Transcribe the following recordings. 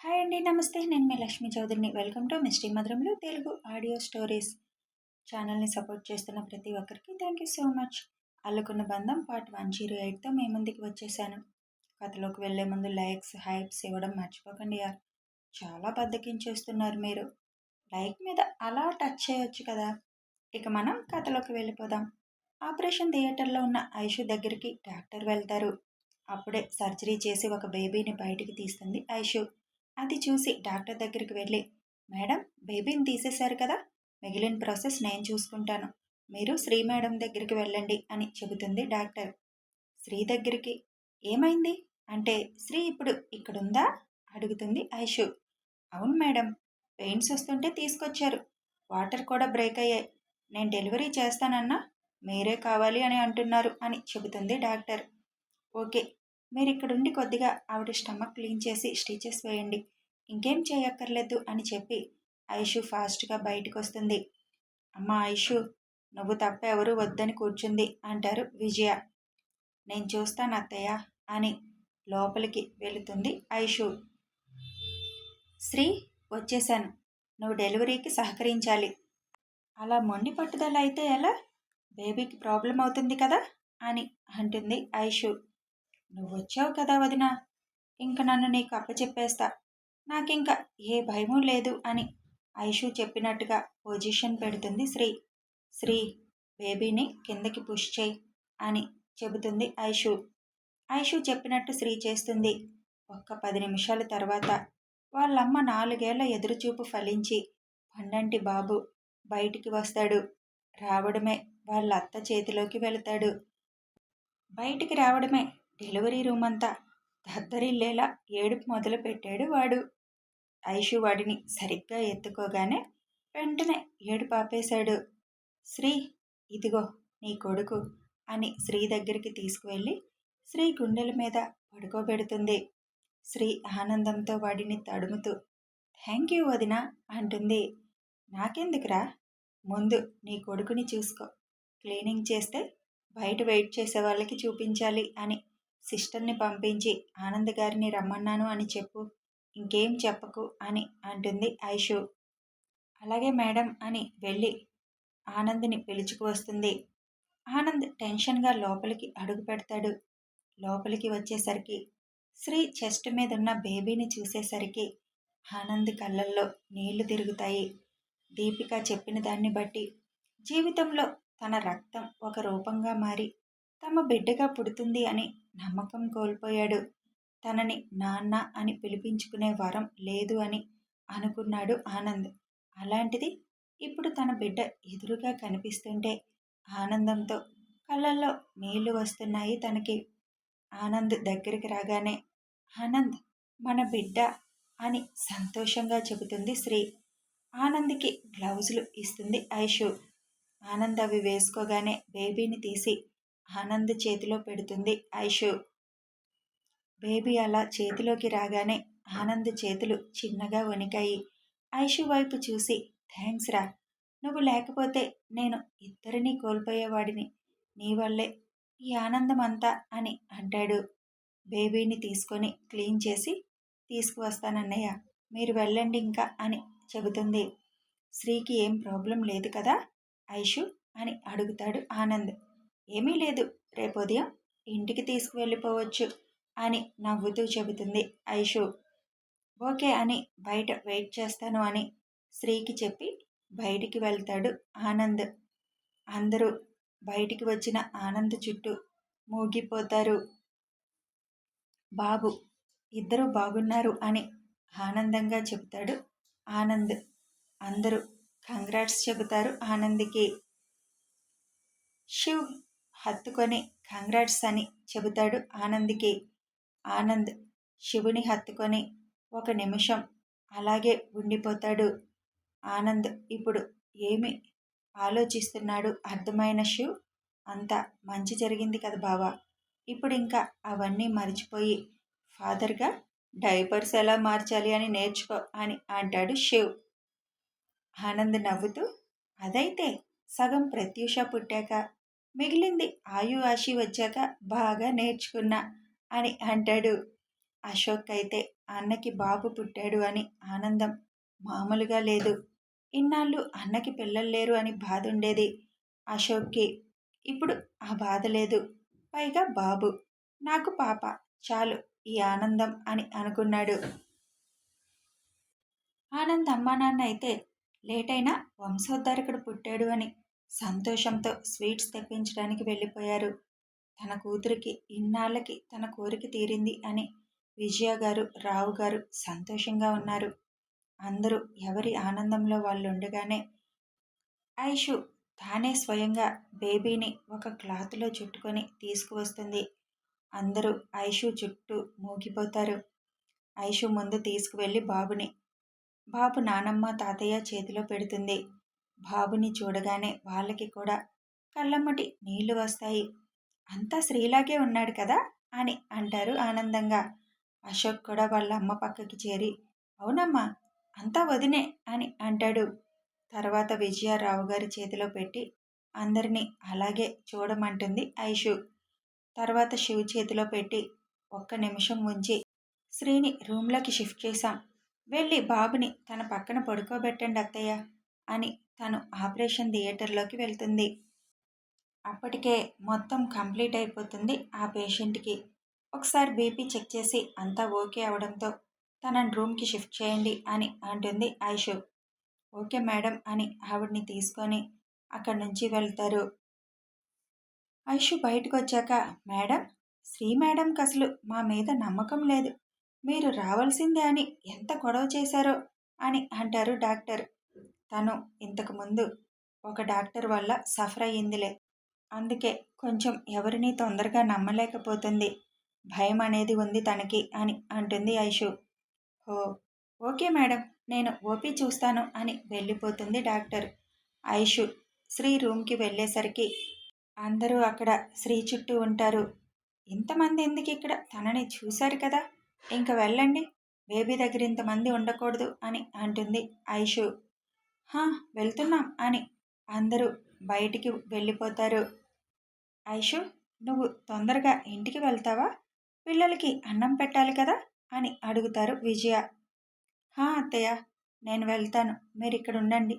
Hi అండి నమస్తే. నేను మీ లక్ష్మీ చౌదరిని. వెల్కమ్ టు మిస్టీ మధురంలో తెలుగు ఆడియో స్టోరీస్. ఛానల్ని సపోర్ట్ చేస్తున్న ప్రతి ఒక్కరికి థ్యాంక్ యూ సో మచ్. అల్లుకున్న బంధం పార్ట్ వన్ జీరో ఎయిట్తో మీ ముందుకు వచ్చేసాను. కథలోకి వెళ్ళే ముందు లైక్స్ హైప్స్ ఇవ్వడం మర్చిపోకండి యార్. చాలా బద్దకించేస్తున్నారు మీరు. లైక్ మీద అలా టచ్ చేయొచ్చు కదా. ఇక మనం కథలోకి వెళ్ళిపోదాం. ఆపరేషన్ థియేటర్లో ఉన్న ఐషు దగ్గరికి డాక్టర్ వెళ్తారు. అప్పుడే సర్జరీ చేసి ఒక బేబీని బయటికి తీస్తుంది ఐషు. అది చూసి డాక్టర్ దగ్గరికి వెళ్ళి మేడం బేబీని తీసేశారు కదా మిగిలిన ప్రాసెస్ నేను చూసుకుంటాను. మీరు శ్రీ మేడం దగ్గరికి వెళ్ళండి అని చెబుతుంది డాక్టర్. శ్రీ దగ్గరికి ఏమైంది? అంటే శ్రీ ఇప్పుడు ఇక్కడుందా? అడుగుతుంది ఐషు. అవును మేడం పెయిన్స్ వస్తుంటే తీసుకొచ్చారు. వాటర్ కూడా బ్రేక్ అయ్యాయి. నేను డెలివరీ చేస్తానన్నా మీరే కావాలి అని అంటున్నారు అని చెబుతుంది డాక్టర్. ఓకే మీరు ఇక్కడుండి కొద్దిగా ఆవిడ స్టమక్ క్లీన్ చేసి స్టిచెస్ వేయండి. ఇంకేం చేయక్కర్లేదు అని చెప్పి ఐషు ఫాస్ట్గా బయటకు వస్తుంది అమ్మ ఐషు నువ్వు తప్ప ఎవరు వద్దని కూర్చుంది అంటారు విజయ. నేను చూస్తాను అత్తయ్య అని లోపలికి వెళుతుంది ఐషు. శ్రీ వచ్చేశాను. నువ్వు డెలివరీకి సహకరించాలి. అలా మొండి పట్టుదల అయితే ఎలా? బేబీకి ప్రాబ్లం అవుతుంది కదా అని అంటుంది ఐషు. నువ్వు వచ్చావు కదా వదిన. ఇంక నన్ను నీకు అప్పచెప్పేస్తా. నాకింక ఏ భయము లేదు అని ఐషు చెప్పినట్టుగా పొజిషన్ పెడుతుంది శ్రీ. శ్రీ బేబీని కిందకి పుష్ చేయి అని చెబుతుంది ఐషు. ఐషు చెప్పినట్టు శ్రీ చేస్తుంది. ఒక్క పది నిమిషాల తర్వాత వాళ్ళమ్మ నాలుగేళ్ళ ఎదురుచూపు ఫలించి పండంటి బాబు బయటికి వస్తాడు. రావడమే వాళ్ళ అత్త చేతిలోకి వెళతాడు. బయటికి రావడమే డెలివరీ రూమ్ అంతా దద్దరిల్లేలా ఏడుపు మొదలు పెట్టాడు వాడు. ఐషు వాడిని సరిగ్గా ఎత్తుకోగానే వెంటనే ఏడుపు ఆపేశాడు. శ్రీ ఇదిగో నీ కొడుకు అని శ్రీ దగ్గరికి తీసుకువెళ్ళి శ్రీ గుండెల మీద పడుకోబెడుతుంది. శ్రీ ఆనందంతో వాడిని తడుముతూ థ్యాంక్ యూ వదిన అంటుంది. నాకెందుకురా? ముందు నీ కొడుకుని చూసుకో. క్లీనింగ్ చేస్తే బయట వెయిట్ చేసే వాళ్ళకి చూపించాలి అని సిస్టర్ని పంపించి ఆనంద్ గారిని రమ్మన్నాను అని చెప్పు ఇంకేం చెప్పకు అని అంటుంది ఐషు. అలాగే మేడం అని వెళ్ళి ఆనంద్ని పిలుచుకు వస్తుంది. ఆనంద్ టెన్షన్గా లోపలికి అడుగు పెడతాడు. లోపలికి వచ్చేసరికి శ్రీ చెస్ట్ మీదున్న బేబీని చూసేసరికి ఆనంద్ కళ్ళల్లో నీళ్ళు తిరుగుతాయి. దీపిక చెప్పిన దాన్ని బట్టి జీవితంలో తన రక్తం ఒక రూపంగా మారి తమ బిడ్డగా పుడుతుంది అని నమ్మకం కోల్పోయాడు. తనని నాన్న అని పిలిపించుకునే వరం లేదు అని అనుకున్నాడు ఆనంద్. అలాంటిది ఇప్పుడు తన బిడ్డ ఎదురుగా కనిపిస్తుంటే ఆనందంతో కళ్ళల్లో నీళ్ళు వస్తున్నాయి తనకి. ఆనంద్ దగ్గరికి రాగానే ఆనంద్ మన బిడ్డ అని సంతోషంగా చెబుతుంది శ్రీ. ఆనంద్కి గ్లౌజులు ఇస్తుంది ఐషు. ఆనంద్ అవి వేసుకోగానే బేబీని తీసి ఆనంద్ చేతిలో పెడుతుంది. ఐషు. బేబీ అలా చేతిలోకి రాగానే ఆనంద్ చేతులు చిన్నగా వణికాయి. ఐషు వైపు చూసి థ్యాంక్స్ రా. నువ్వు లేకపోతే నేను ఇద్దరినీ కోల్పోయేవాడిని. నీ వల్లే ఈ ఆనందం అంతా అని అంటాడు. బేబీని తీసుకొని క్లీన్ చేసి తీసుకువస్తానన్నయ్య మీరు వెళ్ళండి ఇంకా అని చెబుతుంది. శ్రీకి ఏం ప్రాబ్లం లేదు కదా? ఐషు అని అడుగుతాడు ఆనంద్. ఏమీ లేదు. రేపు ఉదయం ఇంటికి తీసుకువెళ్ళిపోవచ్చు అని నవ్వుతూ చెబుతుంది ఐషు. ఓకే అని బయట వెయిట్ చేస్తాను అని శ్రీకి చెప్పి బయటికి వెళ్తాడు ఆనంద్. అందరూ బయటికి వచ్చిన ఆనంద్ చుట్టూ మూగిపోతారు. బాబు ఇద్దరు బాగున్నారు అని ఆనందంగా చెబుతాడు ఆనంద్. అందరూ కంగ్రాట్స్ చెబుతారు ఆనంద్కి. శివ్ హత్తుకొని కంగ్రాట్స్ అని చెబుతాడు ఆనంద్కి. ఆనంద్ శివుని హత్తుకొని ఒక నిమిషం అలాగే ఉండిపోతాడు. ఆనంద్ ఇప్పుడు ఏమి ఆలోచిస్తున్నాడు? అర్థమైన శివ్ అంత మంచి జరిగింది కదా బావా. ఇప్పుడు ఇంకా అవన్నీ మర్చిపోయి ఫాదర్గా డైపర్స్ ఎలా మార్చాలి అని నేర్చుకో అని అంటాడు శివ్. ఆనంద్ నవ్వుతూ అదైతే సగం ప్రత్యూష పుట్టాక మిగిలింది. ఆయు ఆశి వచ్చాక బాగా నేర్చుకున్నా అని అంటాడు. అశోక్ అయితే అన్నకి బాబు పుట్టాడు అని ఆనందం. మామూలుగా లేదు. ఇన్నాళ్ళు అన్నకి పిల్లలు లేరు అని బాధ ఉండేది అశోక్కి. ఇప్పుడు ఆ బాధ లేదు. పైగా బాబు. నాకు పాప. చాలు ఈ ఆనందం అని అనుకున్నాడు. ఆనంద్ అమ్మా నాన్న అయితే లేటైనా వంశోద్ధారకుడు పుట్టాడు అని సంతోషంతో స్వీట్స్ తెప్పించడానికి వెళ్ళిపోయారు. తన కూతురికి ఇన్నాళ్ళకి తన కోరిక తీరింది అని విజయ గారు రావు గారు సంతోషంగా ఉన్నారు. అందరూ ఎవరి ఆనందంలో వాళ్ళు ఉండగానే ఐషు తానే స్వయంగా బేబీని ఒక క్లాత్లో చుట్టుకొని తీసుకువస్తుంది. అందరూ ఐషు చుట్టూ మూగిపోతారు. ఐషు ముందు తీసుకువెళ్ళి బాబుని బాబు నానమ్మ తాతయ్య చేతిలో పెడుతుంది. బాబుని చూడగానే వాళ్ళకి కూడా కళ్ళమ్మటి నీళ్ళు వస్తాయి. అంతా శ్రీలాగే ఉన్నాడు కదా అని అంటారు ఆనందంగా. అశోక్ కూడా వాళ్ళ అమ్మ పక్కకి చేరి అవునమ్మా అంతా వదినే అని అంటాడు. తర్వాత విజయారావు గారి చేతిలో పెట్టి అందరినీ అలాగే చూడమంటుంది ఐషు. తర్వాత శివ్ చేతిలో పెట్టి ఒక్క నిమిషం ఉంచి శ్రీని రూమ్లోకి షిఫ్ట్ చేశాం. వెళ్ళి బాబుని తన పక్కన పడుకోబెట్టండి అత్తయ్య. అని తను ఆపరేషన్ థియేటర్లోకి వెళ్తుంది. అప్పటికే మొత్తం కంప్లీట్ అయిపోతుంది ఆ పేషెంట్కి. ఒకసారి బీపీ చెక్ చేసి అంతా ఓకే అవడంతో తనని రూమ్కి షిఫ్ట్ చేయండి అని అంటుంది ఐషు. ఓకే మేడం అని ఆవిడ్ని తీసుకొని అక్కడి నుంచి వెళ్తారు. ఐషు బయటకు వచ్చాక మేడం శ్రీ మేడంకి అసలు మా మీద నమ్మకం లేదు. మీరు రావాల్సిందే అని ఎంత గొడవ చేశారో అని అంటారు డాక్టర్. తను ఇంతకుముందు ఒక డాక్టర్ వల్ల సఫర్ అయ్యిందిలే. అందుకే కొంచెం ఎవరిని తొందరగా నమ్మలేకపోతుంది. భయం అనేది ఉంది తనకి అని అంటుంది ఐషు. ఓ ఓకే మేడం నేను ఓపీ చూస్తాను అని వెళ్ళిపోతుంది డాక్టర్. ఐషు శ్రీ రూమ్కి వెళ్ళేసరికి అందరూ అక్కడ శ్రీ చుట్టూ ఉంటారు. ఇంతమంది ఎందుకు ఇక్కడ? తనని చూశారు కదా. ఇంక వెళ్ళండి. బేబీ దగ్గర ఇంతమంది ఉండకూడదు అని అంటుంది ఐషు. హా వెళ్తున్నాం అని అందరూ బయటికి వెళ్ళిపోతారు. ఐషు నువ్వు తొందరగా ఇంటికి వెళ్తావా? పిల్లలకి అన్నం పెట్టాలి కదా? అని అడుగుతారు విజయ. హా అత్తయ్య నేను వెళ్తాను. మీరు ఇక్కడ ఉండండి.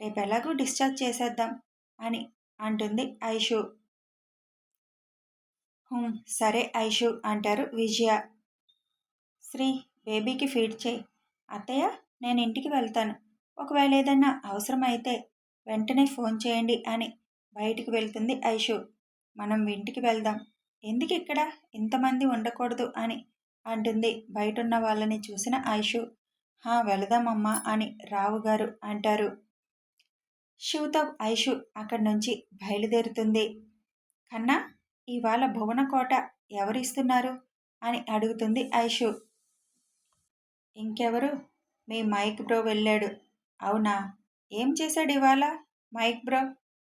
రేపు ఎలాగూ డిశ్చార్జ్ చేసేద్దాం అని అంటుంది ఐషు. సరే ఐషు అంటారు విజయ. శ్రీ బేబీకి ఫీడ్ చేయి. అత్తయ్య నేను ఇంటికి వెళ్తాను. ఒకవేళ ఏదైనా అవసరమైతే వెంటనే ఫోన్ చేయండి అని బయటికి వెళ్తుంది ఐషు. మనం ఇంటికి వెళ్దాం. ఎందుకు ఇక్కడ? ఇంతమంది ఉండకూడదు అని అంటుంది బయటున్న వాళ్ళని చూసిన ఐషు. హా వెళదామమ్మా అని రావు గారు అంటారు. శివతో ఐషు అక్కడి నుంచి బయలుదేరుతుంది. కన్నా ఇవాళ భువన కోట ఎవరిస్తున్నారు? అని అడుగుతుంది ఐషు. ఇంకెవరు? మీ మైక్ బ్రో వెళ్ళాడు. అవునా? ఏం చేశాడు ఇవాళ? Mike bro?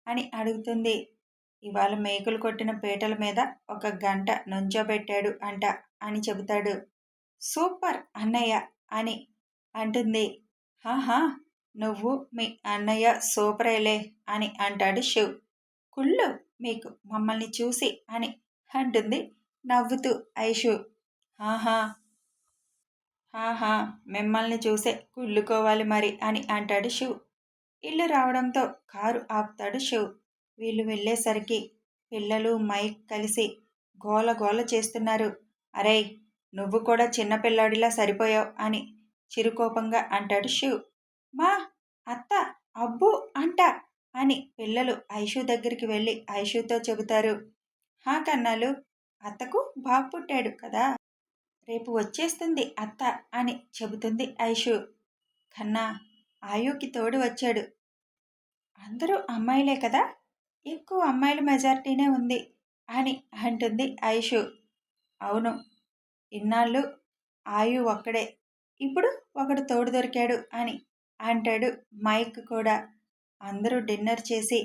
అని అడుగుతుంది. ఇవాళ మేకులు కొట్టిన పీటల మీద ఒక గంట నుంచోబెట్టాడు అంట అని చెబుతాడు. సూపర్ అన్నయ్య అని అంటుంది. హాహా నువ్వు మీ అన్నయ్య సూపరేలే అని అంటాడు శివ్ కుళ్ళు మీకు మమ్మల్ని చూసి అని అంటుంది నవ్వుతూ ఐషు. ఆహా! ఆహా మిమ్మల్ని చూసే కుళ్ళుకోవాలి మరి అని అంటాడు శివ్. ఇల్లు రావడంతో కారు ఆపుతాడు శివ్. వీళ్ళు వెళ్ళేసరికి పిల్లలు మైక్ కలిసి గోల గోల చేస్తున్నారు. అరే నువ్వు కూడా చిన్నపిల్లాడిలా సరిపోయావు అని చిరుకోపంగా అంటాడు శివ్. మా అత్త అబ్బు అంట అని పిల్లలు ఐషు దగ్గరికి వెళ్ళి ఐషుతో చెబుతారు. హా కన్నాలు అత్తకు బాబు పుట్టాడు కదా! రేపు వచ్చేస్తుంది అత్త అని చెబుతుంది ఐషు. కన్నా ఆయుకి తోడు వచ్చాడు. అందరూ అమ్మాయిలే కదా? ఎక్కువ అమ్మాయిల మెజారిటీనే ఉంది అని అంటుంది ఐషు. అవును ఇన్నాళ్ళు ఆయు ఒక్కడే. ఇప్పుడు ఒకడు తోడు దొరికాడు అని అంటాడు మైక్ కూడా. అందరూ డిన్నర్ చేసి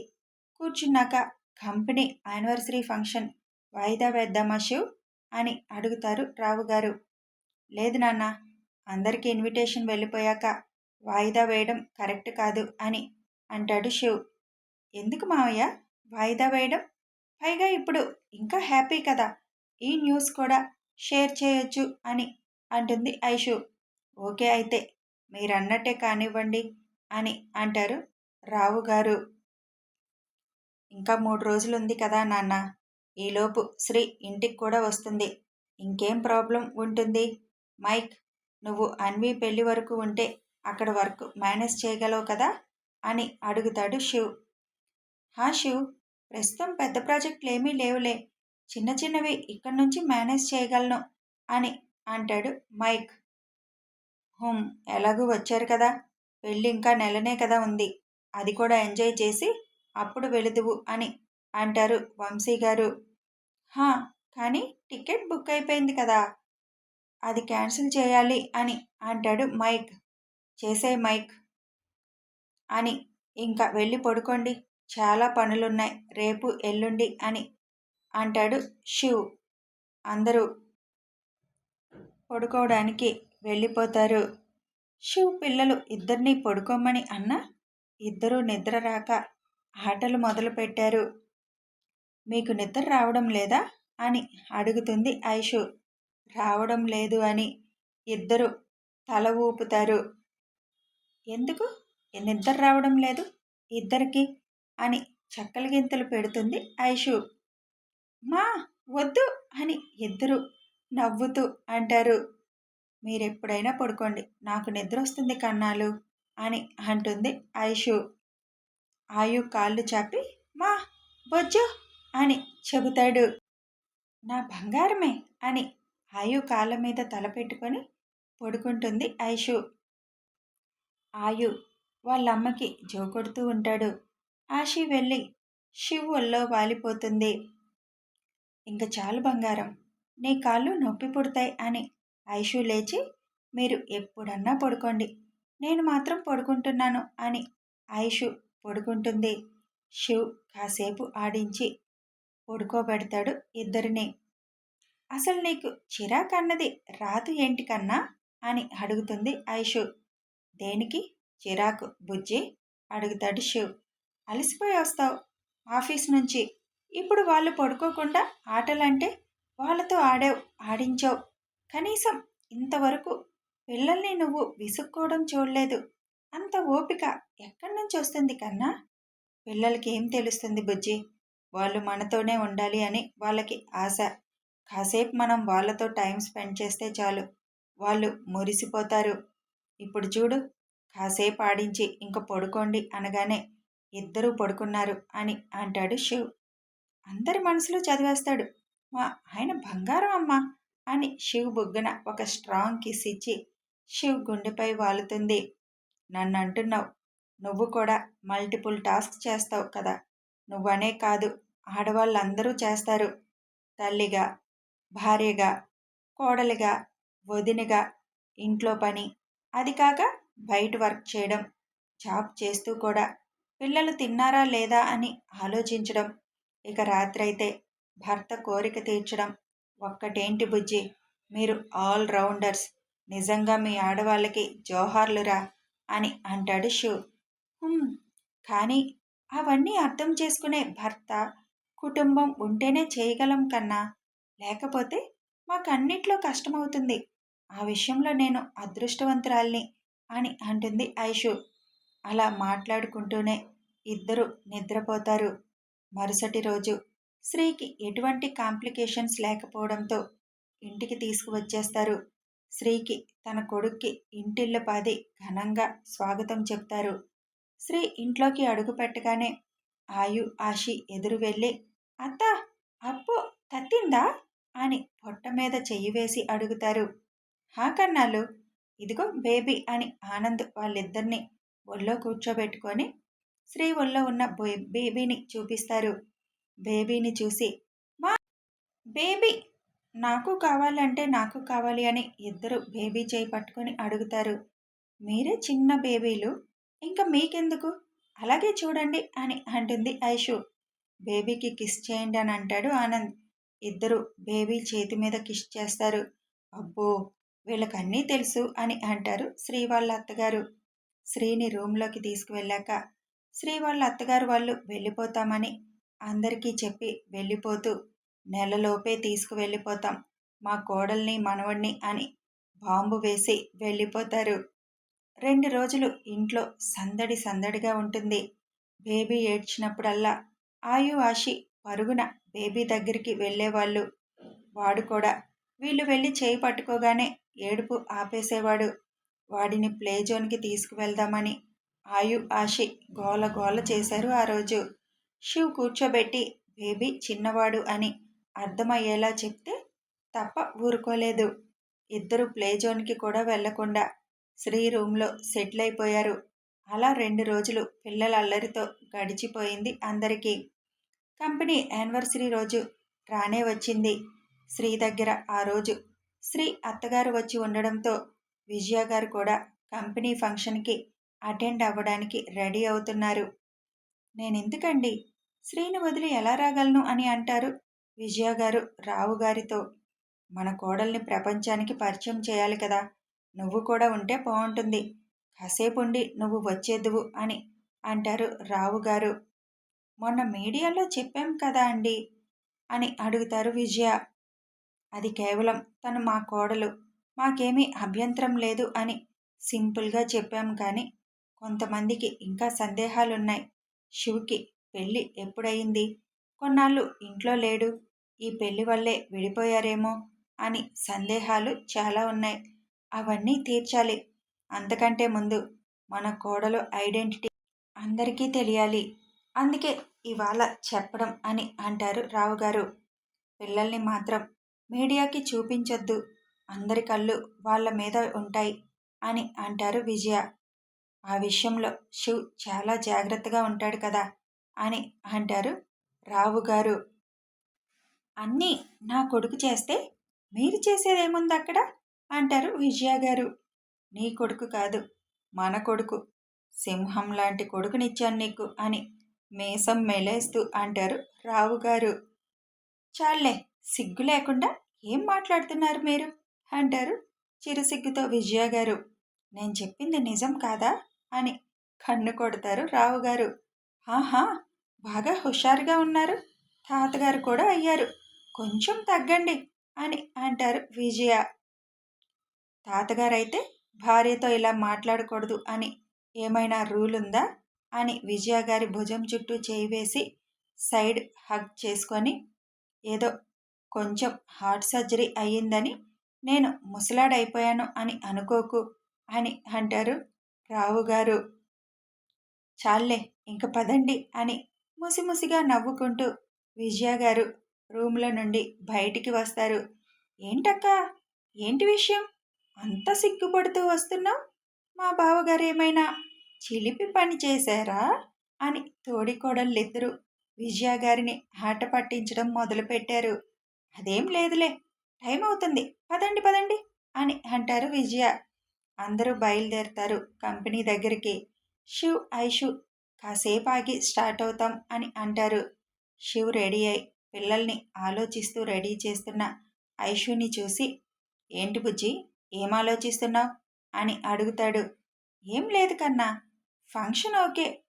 కూర్చున్నాక కంపెనీ యానివర్సరీ ఫంక్షన్ వాయిదా వేద్దామా శివ్ అని అడుగుతారు రావు గారు. లేదు నాన్న అందరికీ ఇన్విటేషన్ వెళ్ళిపోయాక వాయిదా వేయడం కరెక్ట్ కాదు అని అంటాడు శివ్. ఎందుకు మావయ్య? వాయిదా వేయడం? పైగా ఇప్పుడు ఇంకా హ్యాపీ కదా ఈ న్యూస్ కూడా షేర్ చేయొచ్చు అని అంటుంది ఐషు. ఓకే అయితే మీరన్నట్టే కానివ్వండి అని అంటారు రావు గారు. ఇంకా మూడు రోజులుంది కదా నాన్న ఈలోపు శ్రీ ఇంటికి కూడా వస్తుంది. ఇంకేం ప్రాబ్లం ఉంటుంది? మైక్ నువ్వు అన్వి పెళ్ళి వరకు ఉంటే అక్కడ వర్క్ మేనేజ్ చేయగలవు కదా? అని అడుగుతాడు శివ్. హా శివ్ ప్రస్తుతం పెద్ద ప్రాజెక్టులు ఏమీ లేవులే. చిన్న చిన్నవి ఇక్కడి నుంచి మేనేజ్ చేయగలను అని అంటాడు మైక్. హోమ్ ఎలాగూ వచ్చారు కదా? పెళ్ళి ఇంకా నెలనే కదా ఉంది. అది కూడా ఎంజాయ్ చేసి అప్పుడు వెళుదువు అని అంటారు వంశీ గారు. హా కానీ టికెట్ బుక్ అయిపోయింది కదా. అది క్యాన్సిల్ చేయాలి అని అంటాడు మైక్. చేసే మైక్. అని ఇంకా వెళ్ళి పడుకోండి. చాలా పనులున్నాయి. రేపు ఎల్లుండి అని అంటాడు శివ్. అందరూ పడుకోవడానికి వెళ్ళిపోతారు. శివ్ పిల్లలు ఇద్దరిని పడుకోమని అన్న ఇద్దరూ నిద్ర రాక ఆటలు మొదలుపెట్టారు. మీకు నిద్ర రావడం లేదా అని అడుగుతుంది ఐషు. రావడం లేదు అని ఇద్దరు తల ఊపుతారు. ఎందుకు? నిద్ర రావడం లేదు? ఇద్దరికి అని చక్కల గింతలు పెడుతుంది ఐషు. మా వద్దు అని ఇద్దరు నవ్వుతూ అంటారు. మీరెప్పుడైనా పడుకోండి. నాకు నిద్ర వస్తుంది కన్నాలు అని అంటుంది ఐషు. ఆయు కాళ్ళు చాపి మా బొజ్జు అని చెబుతాడు. నా బంగారమే అని ఆయు కాళ్ళ మీద తల పెట్టుకొని పడుకుంటుంది ఐషు. ఆయు వాళ్ళమ్మకి జోకొడుతూ ఉంటాడు. ఆషి వెళ్ళి శివ్ ఒళ్ళో వాలిపోతుంది. ఇంక చాలు బంగారం నీ కాళ్ళు నొప్పి పుడతాయి అని ఐషు లేచి మీరు ఎప్పుడన్నా పడుకోండి నేను మాత్రం పడుకుంటున్నాను అని ఐషు పడుకుంటుంది. శివ్ కాసేపు ఆడించి పడుకోబెడతాడు ఇద్దరిని. అసలు నీకు చిరాకన్నది రాదు ఏంటి కన్నా? అని అడుగుతుంది ఐషు. దేనికి? చిరాకు బుజ్జి? అడుగుతాడు శివ్. అలసిపోయి వస్తావు. ఆఫీస్ నుంచి. ఇప్పుడు వాళ్ళు పడుకోకుండా ఆటలంటే వాళ్ళతో ఆడావు ఆడించావు. కనీసం ఇంతవరకు పిల్లల్ని నువ్వు విసుక్కోవడం చూడలేదు. అంత ఓపిక ఎక్కడి నుంచి వస్తుంది కన్నా? పిల్లలకి ఏం తెలుస్తుంది బుజ్జి? వాళ్ళు మనతోనే ఉండాలి అని వాళ్ళకి ఆశ. కాసేపు మనం వాళ్ళతో టైం స్పెండ్ చేస్తే చాలు. వాళ్ళు మురిసిపోతారు. ఇప్పుడు చూడు కాసేపు ఆడించి ఇంక పడుకోండి అనగానే ఇద్దరూ పడుకున్నారు అని అంటాడు శివ్. అందరి మనసులో చదివేస్తాడు. మా ఆయన బంగారం అమ్మా అని శివ్ బుగ్గన ఒక స్ట్రాంగ్ కిస్ ఇచ్చి శివ్ గుండెపై వాలుతుంది. నన్ను అంటున్నావు నువ్వు కూడా మల్టిపుల్ టాస్క్ చేస్తావు కదా. నువ్వనే కాదు ఆడవాళ్ళందరూ చేస్తారు. తల్లిగా భార్యగా కోడలిగా వదినగా ఇంట్లో పని అది కాక బయట వర్క్ చేయడం జాబ్ చేస్తూ కూడా పిల్లలు తిన్నారా లేదా అని ఆలోచించడం ఇక రాత్రైతే భర్త కోరిక తీర్చడం ఒక్కటేంటి బుజ్జి? మీరు ఆల్ రౌండర్స్. నిజంగా మీ ఆడవాళ్ళకి జోహార్లురా అని అంటాడు షూ. కానీ అవన్నీ అర్థం చేసుకునే భర్త కుటుంబం ఉంటేనే చేయగలం కన్నా. లేకపోతే మాకన్నిట్లో కష్టమవుతుంది. ఆ విషయంలో నేను అదృష్టవంతురాల్ని అని అంటుంది ఐషు. అలా మాట్లాడుకుంటూనే ఇద్దరు నిద్రపోతారు. మరుసటి రోజు శ్రీకి ఎటువంటి కాంప్లికేషన్స్ లేకపోవడంతో ఇంటికి తీసుకువచ్చేస్తారు. శ్రీకి తన కొడుక్కి ఇంటిళ్ళ పాది ఘనంగా స్వాగతం చెప్తారు. శ్రీ ఇంట్లోకి అడుగు పెట్టగానే ఆయు ఆశి ఎదురు వెళ్ళి అత్త అప్పు తత్తిందా అని పొట్ట మీద చెయ్యి వేసి అడుగుతారు. హా కన్నాలు ఇదిగో బేబీ అని ఆనంద్ వాళ్ళిద్దరిని ఒళ్ళో కూర్చోబెట్టుకొని శ్రీ ఒళ్ళో ఉన్న బేబీని చూపిస్తారు. బేబీని చూసి మా బేబీ నాకు కావాలంటే నాకు కావాలి అని ఇద్దరు బేబీ చేయి పట్టుకొని అడుగుతారు. మీరే చిన్న బేబీలు ఇంకా మీకెందుకు? అలాగే చూడండి అని అంటుంది ఐషు. బేబీకి కిస్ చేయండి అని అంటాడు ఆనంద్. ఇద్దరు బేబీ చేతి మీద కిస్ చేస్తారు. అబ్బో వీళ్ళకన్నీ తెలుసు అని అంటారు శ్రీ వాళ్ళ అత్తగారు. శ్రీని రూమ్లోకి తీసుకువెళ్ళాక శ్రీ వాళ్ళ అత్తగారు వాళ్ళు వెళ్ళిపోతామని అందరికీ చెప్పి వెళ్ళిపోతూ నెలలోపే తీసుకువెళ్ళిపోతాం. మా కోడల్ని మనవడిని అని బాంబు వేసి వెళ్ళిపోతారు. రెండు రోజులు ఇంట్లో సందడి సందడిగా ఉంటుంది. బేబీ ఏడ్చినప్పుడల్లా ఆయు ఆశి పరుగున బేబీ దగ్గరికి వెళ్ళేవాళ్ళు. వాడు కూడా వీళ్ళు వెళ్ళి చేయి పట్టుకోగానే ఏడుపు ఆపేసేవాడు. వాడిని ప్లే జోన్కి తీసుకువెళ్దామని ఆయు ఆశి గోల గోల చేశారు ఆ రోజు. శివ్ కూర్చోబెట్టి బేబీ చిన్నవాడు అని అర్థమయ్యేలా చెప్తే తప్ప ఊరుకోలేదు. ఇద్దరు ప్లే జోన్కి కూడా వెళ్ళకుండా శ్రీ రూమ్లో సెటిల్ అయిపోయారు అలా రెండు రోజులు పిల్లల అల్లరితో గడిచిపోయింది అందరికీ. కంపెనీ యానివర్సరీ రోజు రానే వచ్చింది. శ్రీ దగ్గర ఆ రోజు శ్రీ అత్తగారు వచ్చి ఉండడంతో విజయ గారు కూడా కంపెనీ ఫంక్షన్కి అటెండ్ అవ్వడానికి రెడీ అవుతున్నారు. నేను ఎందుకండి శ్రీని వదిలి ఎలా రాగలను? అని అంటారు విజయ గారు రావు గారితో మన కోడల్ని ప్రపంచానికి పరిచయం చేయాలి కదా! నువ్వు కూడా ఉంటే బాగుంటుంది కాసేపు ఉండి నువ్వు వచ్చేద్దువు అని అంటారు రావు గారు మొన్న మీడియాలో చెప్పాం కదా అండి అని అడుగుతారు విజయ. అది కేవలం తను మా కోడలు మాకేమీ అభ్యంతరం లేదు అని సింపుల్గా చెప్పాం కానీ కొంతమందికి ఇంకా సందేహాలున్నాయి. శివుకి పెళ్ళి ఎప్పుడయింది? కొన్నాళ్ళు ఇంట్లో లేడు. ఈ పెళ్ళి వల్లే విడిపోయారేమో అని సందేహాలు చాలా ఉన్నాయి. అవన్నీ తీర్చాలి. అంతకంటే ముందు మన కోడలు ఐడెంటిటీ అందరికీ తెలియాలి. అందుకే ఇవాళ చెప్పడం అని అంటారు రావు గారు. పిల్లల్ని మాత్రం మీడియాకి చూపించొద్దు. అందరి కళ్ళు వాళ్ళ మీద ఉంటాయి అని అంటారు విజయ. ఆ విషయంలో శివ్ చాలా జాగ్రత్తగా ఉంటాడు కదా అని అంటారు రావు గారు. అన్నీ నా కొడుకు చేస్తే మీరు చేసేదేముంది అక్కడ? అంటారు విజయ గారు. నీ కొడుకు కాదు మన కొడుకు. సింహం లాంటి కొడుకునిచ్చాను నీకు అని మేసం మెలేస్తూ అంటారు రావు గారు. చాలే సిగ్గు లేకుండా ఏం మాట్లాడుతున్నారు మీరు? అంటారు చిరుసిగ్గుతో విజయ గారు. నేను చెప్పింది నిజం కాదా అని కన్ను కొడతారు రావు గారు. ఆహా బాగా హుషారుగా ఉన్నారు. తాతగారు కూడా అయ్యారు. కొంచెం తగ్గండి అని అంటారు విజయ. తాతగారైతే భార్యతో ఇలా మాట్లాడకూడదు అని ఏమైనా రూల్ ఉందా అని విజయ గారి భుజం చుట్టూ చేయి వేసి సైడ్ హగ్ చేసుకొని ఏదో కొంచెం హార్ట్ సర్జరీ అయ్యిందని నేను ముసలాడైపోయాను అని అనుకోకు అని అంటారు రావు గారు చాలే ఇంక పదండి అని ముసిముసిగా నవ్వుకుంటూ విజయ గారు రూమ్లో నుండి బయటికి వస్తారు. ఏంటక్క? ఏంటి విషయం? అంత సిగ్గుపడుతూ వస్తున్నావు? మా బావగారు ఏమైనా చిలిపి పని చేశారా? అని తోడికోడళ్ళిద్దరూ విజయ గారిని ఆట పట్టించడం మొదలుపెట్టారు. అదేం లేదులే టైం అవుతుంది పదండి పదండి అని అంటారు విజయ. అందరూ బయలుదేరతారు కంపెనీ దగ్గరికి. శివ్ ఐషు కాసేపు ఆగి స్టార్ట్ అవుతాం అని అంటారు. శివ్ రెడీ అయి పిల్లల్ని ఆలోచిస్తూ రెడీ చేస్తున్న ఐషుని చూసి ఏంటి బుజ్జి ఏం ఆలోచిస్తున్నావు అని అడుగుతాడు. ఏం లేదు కన్నా. Function okay.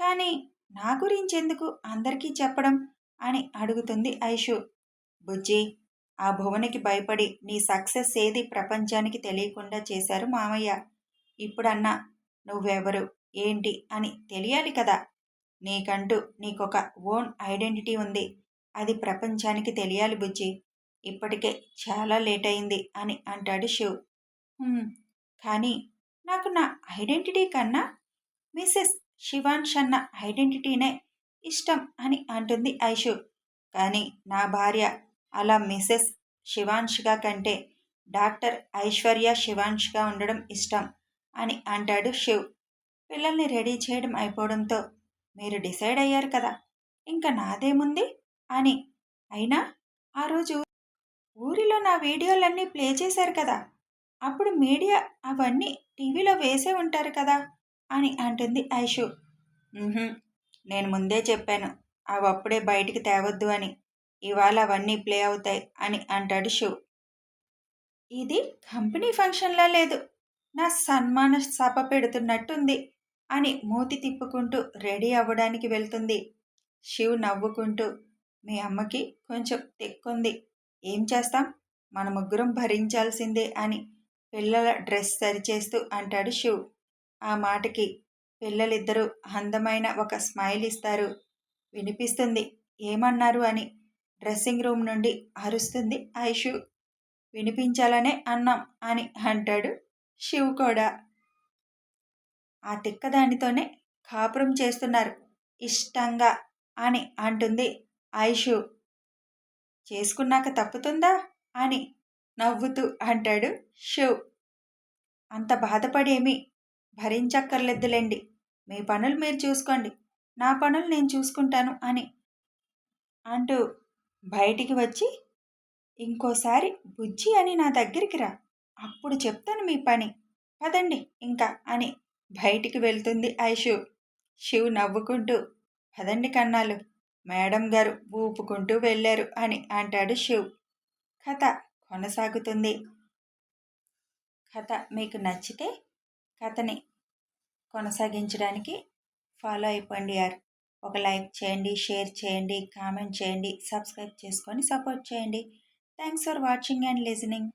కానీ నా గురించి ఎందుకు అందరికీ చెప్పడం? అని అడుగుతుంది ఐషు. బుజ్జి ఆ భువనికి భయపడి నీ సక్సెస్ ఏది ప్రపంచానికి తెలియకుండా చేశారు మామయ్య. ఇప్పుడన్నా నువ్వెవరు? ఏంటి? అని తెలియాలి కదా. నీకంటూ నీకొక ఓన్ ఐడెంటిటీ ఉంది. అది ప్రపంచానికి తెలియాలి బుజ్జి. ఇప్పటికే చాలా లేట్ అయింది అని అంటాడు శివ్. కానీ నాకు నా ఐడెంటిటీ కన్నా మిస్సెస్ శివాన్ష్ అన్న ఐడెంటిటీనే ఇష్టం అని అంటుంది ఐషు కానీ నా భార్య అలా మిసెస్ శివాన్ష్గా కంటే డాక్టర్ ఐశ్వర్య శివాన్ష్గా ఉండడం ఇష్టం అని అంటాడు శివ్. పిల్లల్ని రెడీ చేయడం అయిపోవడంతో మీరు డిసైడ్ అయ్యారు కదా ఇంకా నాదేముంది? అని. అయినా ఆ రోజు ఊరిలో నా వీడియోలన్నీ ప్లే చేశారు కదా. అప్పుడు మీడియా అవన్నీ టీవీలో వేసే ఉంటారు కదా అని అంటుంది ఐషు. నేను ముందే చెప్పాను అవి అప్పుడే బయటికి తేవద్దు అని. ఇవాళ అవన్నీ ప్లే అవుతాయి అని అంటాడు శివ్ ఇది కంపెనీ ఫంక్షన్లా లేదు. నా సన్మాన సభ పెడుతున్నట్టుంది అని మూతి తిప్పుకుంటూ రెడీ అవ్వడానికి వెళ్తుంది. శివ్ నవ్వుకుంటూ మీ అమ్మకి కొంచెం తెక్కుంది. ఏం చేస్తాం? మన ముగ్గురం భరించాల్సిందే అని పిల్లల డ్రెస్ సరిచేస్తూ అంటాడు శివ్. ఆ మాటకి పిల్లలిద్దరూ అందమైన ఒక స్మైల్ ఇస్తారు. వినిపిస్తుంది. ఏమన్నారు అని డ్రెస్సింగ్ రూమ్ నుండి అరుస్తుంది ఐషు. వినిపించాలనే అన్నాం అని అంటాడు శివ్ కూడా. ఆ తిక్కదానితోనే కాపురం చేస్తున్నారు. ఇష్టంగా అని అంటుంది ఐషు. చేసుకున్నాక తప్పుతుందా? అని నవ్వుతూ అంటాడు శివ్ అంత బాధపడేమి? భరించక్కర్లేదులేండి. మీ పనులు మీరు చూసుకోండి. నా పనులు నేను చూసుకుంటాను అని అంటూ బయటికి వచ్చి ఇంకోసారి బుజ్జి అని నా దగ్గరికి రా. అప్పుడు చెప్తాను మీ పని. పదండి ఇంకా అని బయటికి వెళ్తుంది ఐషు. శివ్ నవ్వుకుంటూ పదండి కన్నాలు. మేడం గారు ఊపుకుంటూ వెళ్ళారు అని అంటాడు శివ్. కథ కొనసాగుతుంది. కథ మీకు నచ్చితే కథని కొనసాగించడానికి ఫాలో అయిపోండి యార్. ఒక లైక్ చేయండి షేర్ చేయండి కామెంట్ చేయండి సబ్స్క్రైబ్ చేసుకొని సపోర్ట్ చేయండి. Thanks for watching and listening.